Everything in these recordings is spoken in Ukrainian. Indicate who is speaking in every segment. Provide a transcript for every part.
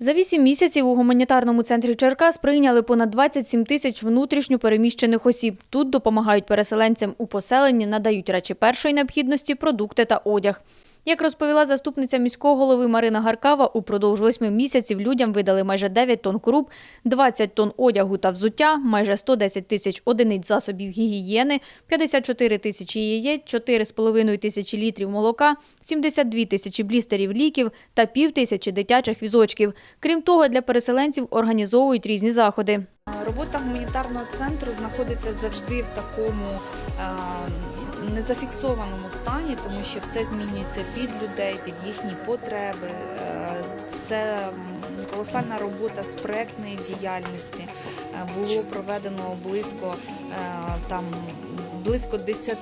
Speaker 1: За вісім місяців у гуманітарному центрі Черкас прийняли понад 27 тисяч внутрішньо переміщених осіб. Тут допомагають переселенцям у поселенні, надають речі першої необхідності, продукти та одяг. Як розповіла заступниця міського голови Марина Гаркава, упродовж восьми місяців людям видали майже 9 тонн круп, 20 тонн одягу та взуття, майже 110 тисяч одиниць засобів гігієни, 54 тисячі яєць, 4,5 тисячі літрів молока, 72 тисячі блістерів ліків та пів тисячі дитячих візочків. Крім того, для переселенців організовують різні заходи.
Speaker 2: Робота гуманітарного центру знаходиться завжди в такому е, незафіксованому стані, тому що все змінюється під людей, під їхні потреби. Е, Це колосальна робота з проектної діяльності. Е, Було проведено близько там близько 10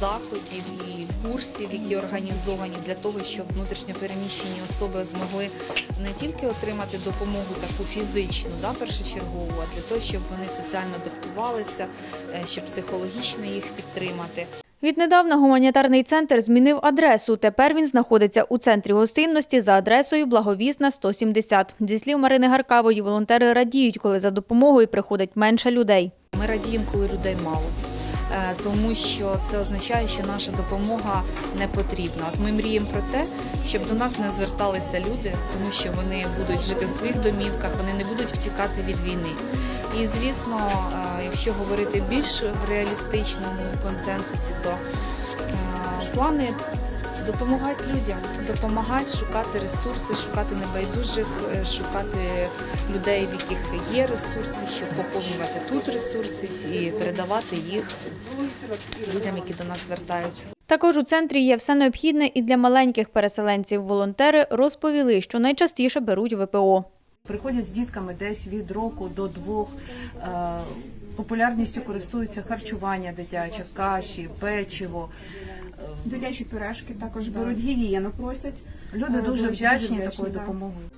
Speaker 2: заходів і курсів, які організовані для того, щоб внутрішньо переміщені особи змогли не тільки отримати допомогу таку фізичну, да, першочергову, а для того, щоб вони соціально адаптувалися, е, щоб психологічно їх підтримати.
Speaker 1: Віднедавна гуманітарний центр змінив адресу. Тепер він знаходиться у центрі гостинності за адресою Благовісна 170. Зі слів Марини Гаркавої, волонтери радіють, коли за допомогою приходить менше людей.
Speaker 2: Ми радіємо, коли людей мало. Е, Тому що це означає, що наша допомога не потрібна. От ми мріємо про те, щоб до нас не зверталися люди, тому що вони будуть жити в своїх домівках, вони не будуть втікати від війни. І звісно, е, якщо говорити більш в реалістичному консенсусі, то е, плани допомагати людям, допомагати шукати ресурси, шукати небайдужих, е, шукати людей, в яких є ресурси, щоб поповнювати тут ресурси і передавати їх людям, які до нас звертаються.
Speaker 1: Також у центрі є все необхідне і для маленьких переселенців. Волонтери розповіли, що найчастіше беруть ВПО.
Speaker 3: Приходять з дітками десь від року до двох. Популярністю користуються харчування дитяче, каші, печиво.
Speaker 4: Дитячі пюрешки також беруть гігієну просять.
Speaker 3: Люди
Speaker 4: Е,
Speaker 3: дуже вдячні, такою допомогою.